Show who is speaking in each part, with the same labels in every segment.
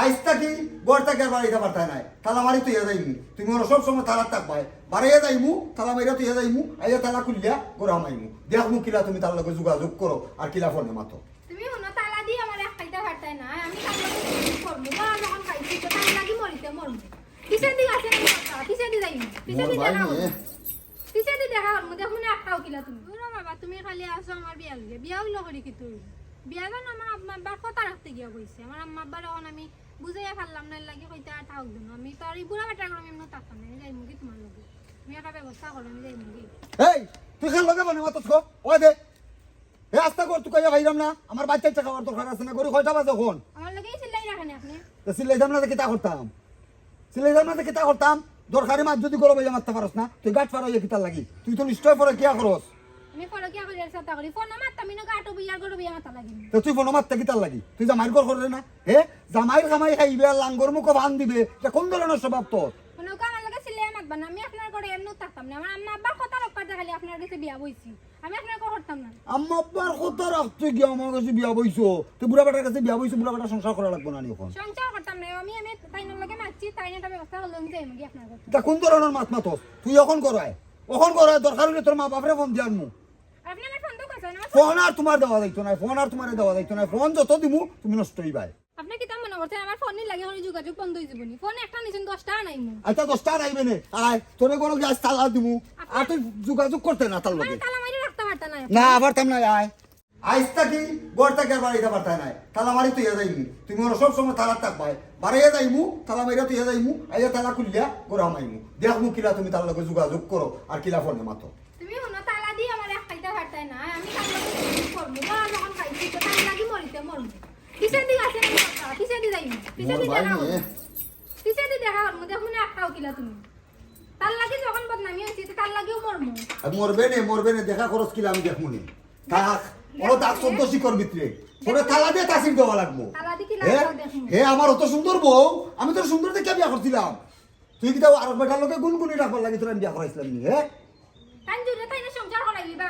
Speaker 1: আইস থাকি গড় থাকি আর বাড়াইতে পারতাই নাই। তালা মারি তুই যাইমু তুমি ওরা সব সময় তালা থাকবাই। বাড়াইয়া যাইমু তালা মারিয়া তুই যাইমু আইয়া তালা খুললিয়া গড়া মাইমু দেখমু কিলা তুমি তার লগে যোগাযোগ করো আর কিলা ফোনে মাতো।
Speaker 2: তুমি শুনো তালা দিয়ে আমার এক খাইতে পারতাই না। আমি তালা করব। বা যখন খাইছি তো তালা লাগি মরিতে মরবো। পিছে দি আছে না কথা পিছে দি যাইমু। পিছে দি
Speaker 1: মোর
Speaker 2: দেখা
Speaker 1: নিয়ে।
Speaker 2: পিছে দি দেখা করব। দেখুন একটাও কিলা তুমি। বাবা তুমি খালি আসো আমার বিয়া লিগে। বিয়া হইল করি কি তুই বিয়া গান আমার আম্মা আব্বার কথা রাখতে গিয়া কইছে। আমার আম্মা আব্বার এখন আমি বুঝাইয়া পারলাম না লাগে কইতে আর থাক দিন আমি তো আর বুড়া বেটা করে আমি এমনি থাকতাম না তোমার লগে? তুমি একটা ব্যবস্থা করো আমি যাইমু কি?
Speaker 1: এই তুই খান লগে বানে মাতো থো ওই দে। এ আস্তা কর তুই কইয়া ভাইরাম না। আমার বাচ্চা ইচ্ছা খাওয়ার দরকার আছে না গরি কয়টা বাজে কোন
Speaker 2: আমার লগে চিল্লাই রাখেন আপনি।
Speaker 1: তো সিলাইতাম না তো কিতা করতাম সিলাইতাম না তো কিতা করতাম। দরকারি মাছ যদি গরম হয়ে মারতে পারস না তুই গাছ পারো কিতা লাগি। তুই তো নিশ্চয় পরে কিয়া করস?
Speaker 2: ফোন
Speaker 1: তুই মারতে লাগি? তুই জামাইর ঘর করে না? হে? জামাইর কামাই খাইবে আর লাঙ্গর মুখ বান দিবে। এটা কোন ধরনের স্বভাব তোর
Speaker 2: কথা
Speaker 1: রাখতে গিয়ে আমার কাছে বিয়া বইছো তুই বুড়া বেটার কাছে বিয়া বইছো বুড়া বেটা সংসার করা লাগবো না নি এখন?
Speaker 2: সংসার করতাম না? আমি তাইনের লগে আপনার কথা
Speaker 1: কোন ধরনের মাত মাতস তুই এখন করায় এখন করায় দরকার হলে তোর মা বাপরে ফোন দিয়ে আনমু
Speaker 2: ফোন
Speaker 1: আর তোমার দেওয়া যাইতো না ফোন আর তোমার দেওয়া যাইতো না ফোন যত দিমু তুমি নষ্ট হইবাই
Speaker 2: আপনি কি তা মনে করছেন? আমার ফোন লাগে করে যোগাযোগ বন্ধ হয়ে যাবনি ফোন একটা নিছেন দশটা নাই মু
Speaker 1: আচ্ছা দশটা নাইবে নে। আয় তোরে কোনো গ্যাস তালা দিমু। আর তুই যোগাযোগ করতে না তার
Speaker 2: মানে
Speaker 1: লগে।
Speaker 2: তালা মারি রাখতে পারতা না
Speaker 1: না আবার তেম নাই আয়। আইস থাকি গড় থাকি আর বাড়াইতে পারতাই নাই। তালা মারি তুই যাইমু তুমি ওরা সব সময় তালা থাকবাই বাড়াইয়া যাইমু তালা মারিয়া তুই যাইমু আইয়া তালা খুললিয়া গড়া মাইমু। দেখমু কিলা তুমি তার লগে যোগাযোগ করো আর কিলা ফোনে মাতো
Speaker 2: তুমি শুনো তালা দিয়ে আমার এক খাইতে পারতাই না আমি তালা করব? বা যখন খাইছি তো তালা লাগি মরিতে মরবো পিছে দি আছে না কথা পিছে দি যাইমু পিছে
Speaker 1: মোর
Speaker 2: দি
Speaker 1: ভাই
Speaker 2: দেখা
Speaker 1: নিয়ে।
Speaker 2: পিছে দি দেখা করব দেখুন একটাও কিলা তুমি। তার লাগি যখন বদনামি হয়েছে তার লাগেও মরমু
Speaker 1: মরবে নে মরবে নে দেখা খরচ কিলা আমি দেখমু নি তাক ও তাক চোদ্দ শিকর ভিতরে তোরে তালা দিয়ে তাসির দেওয়া লাগবো। হে? আমার অত সুন্দর বউ আমি তোর সুন্দর দেখে বিয়া করছিলাম তুই কি তাও আর বেটার লোকে গুনগুনি রাখবার লাগে তোর আমি বিয়া করাইছিলাম নি হে?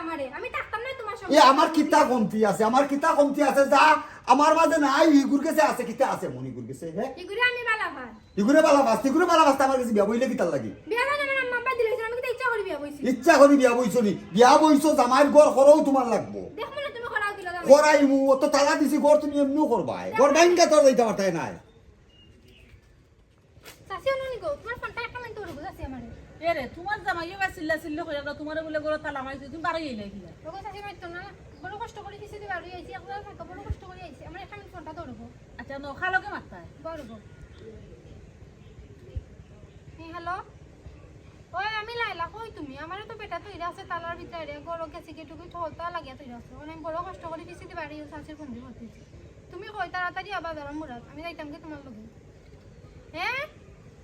Speaker 2: আমারে না
Speaker 1: কিতা কমতি আছে আমার কিতা কমতি আছে যা আমার মাঝে নাই ইগুর কাছে আছে কিতা আছে মনিগুর কাছে হে।
Speaker 2: এগুলি আমি বালা ভাই
Speaker 1: ইগুরে বালা বাস ইগুরে বালা বাস আমার কাছে বিয়া বইলে কিতার লাগি?
Speaker 2: বিয়া মানে আমার আম্মা দিলে আমি তো ইচ্ছা করি বিয়া বইছি
Speaker 1: ইচ্ছা করি বিয়া বইছো নি? বিয়া বইছো জামাইর ঘর করও তোমার লাগবো।
Speaker 2: দেখ মনে তুমি করাও দিলা
Speaker 1: করাই মু অত তালা দিছি ঘর তুমি এমনিও করবাই ঘর বাইনকা তোর যাইতে পারতাই নাই।
Speaker 2: চাচি অনুনি গো তোমার ফোনটা একটা মিনিট ধরে বুঝাছি আমারে
Speaker 3: এ রে তোমার জামাই এবার চিল্লা চিল্লা করে তোমার বলে গরো তালা মারিছে তুমি বারো এলে
Speaker 2: ওগো চাচি মাইতো না বড় কষ্ট করে কিছু দিবার আইছি একবার থাকা বড় কষ্ট করে আইছি। আমার একটা মিনিট ফোনটা ধরবো।
Speaker 3: আচ্ছা ন খালকে মারতায়?
Speaker 2: ধরবো। হ্যালো? ওই আমি লাইলা কই তুমি? আমারও তো পেটা তৈরি আছে তালার ভিতরে। গরো গেছি কেটুকু ঠলতা লাগিয়া তৈরি আছে। মানে আমি বড় কষ্ট করে কিছু দিবার আইছি চাচির ফোন দিয়ে করতেছি তুমি কই তাড়াতাড়ি আবার ধরো মুরাদ আমি যাইতাম কি তোমার লগে? হ্যাঁ?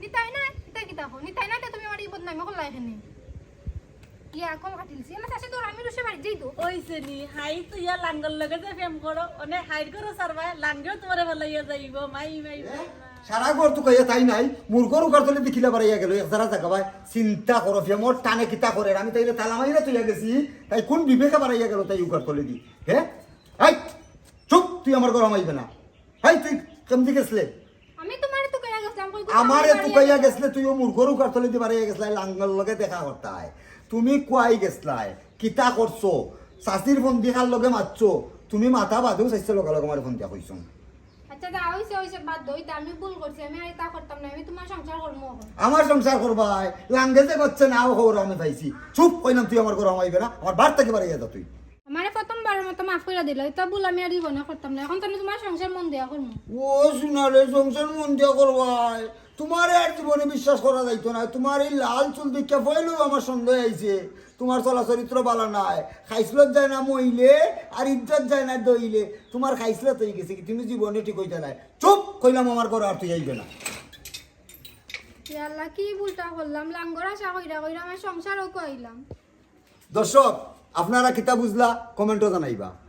Speaker 2: নিতাই না নিতাই কি তাকো নিতাই না তুমি আমার এই বদনামি করলা এখানে ইয়া কল কাটিলছি। এলা চাচি তোর আমি রুশে বাড়ি যাই তো
Speaker 3: ওইছে নি হাই তো ইয়া লাঙ্গল লগে যে প্রেম করো অনে হাইর করো সারবাই লাঙ্গেও তোমার ভালো ইয়া যাইব। মাই মাই
Speaker 1: সারা ঘর তো কইয়া তাই নাই। মোর ঘর উগার তলে দেখিলে বাড়াইয়া গেল এক জারা জায়গা ভাই চিন্তা করো ফিয়া মোর টানে কিতা করে আমি তাইলে তালা মাইরা তুইয়া গেছি। তাই কোন বিবেকে বাড়াইয়া গেল তাই উগার তলে দি। হে? এই চুপ! তুই আমার ঘর মাইবে না। হাই তুই কেমদি গেছলে
Speaker 2: আমি তোমার তো কইয়া গেছিলাম কই
Speaker 1: আমার এত কইয়া গেছলে তুই ও মুরগর উগার তলে দি বাড়াইয়া গেছলাই লাঙ্গল লগে দেখা করতাই তুমি কুয়াই গেছলাই কিতা করছ শাস্তির ফোন দিখার লগে মারছো তুমি মাথা বাঁধেও স্বাস্থ্য লগে লগে আমার ফোন দিয়া কইছো
Speaker 2: সংসার
Speaker 1: আমার সংসার করবাই লাঙ্গে যে করছে না খবর আমি পাইছি। চুপ কইলাম তুই আমার ঘর আমাইবে না আমার বার থেকে বাড়াইয়া যা তুই।
Speaker 2: আমারে প্রথমবারের মতো মাফ করে দিল তা ভুল আমি আর জীবনে করতাম না এখন তো আমি তোমার সংসার মন দেয়া করব
Speaker 1: ও শুনারে সংসার মন দিয়া করবাই তোমার আর জীবনে বিশ্বাস করা যাইতো না। তোমার এই লাল চুল দিকে পয়লেও আমার সন্দেহ আইছে। তোমার চলা চরিত্র বালা নাই। খাইসলত যায় না মইলে আর ইজ্জত যায় না দইলে। তোমার খাইসলত হয়ে গেছে কি? তুমি জীবনে ঠিক হইতে নাই। চুপ! কইলাম আমার ঘর আর তুই আইবে না।
Speaker 2: আল্লাহ কি ভুলটা করলাম? লাঙ্গর আশা কইরা কইরা আমার সংসারও কইলাম।
Speaker 1: দর্শক আপনারা কিতা বুঝলা? কমেন্টও জানাইবা।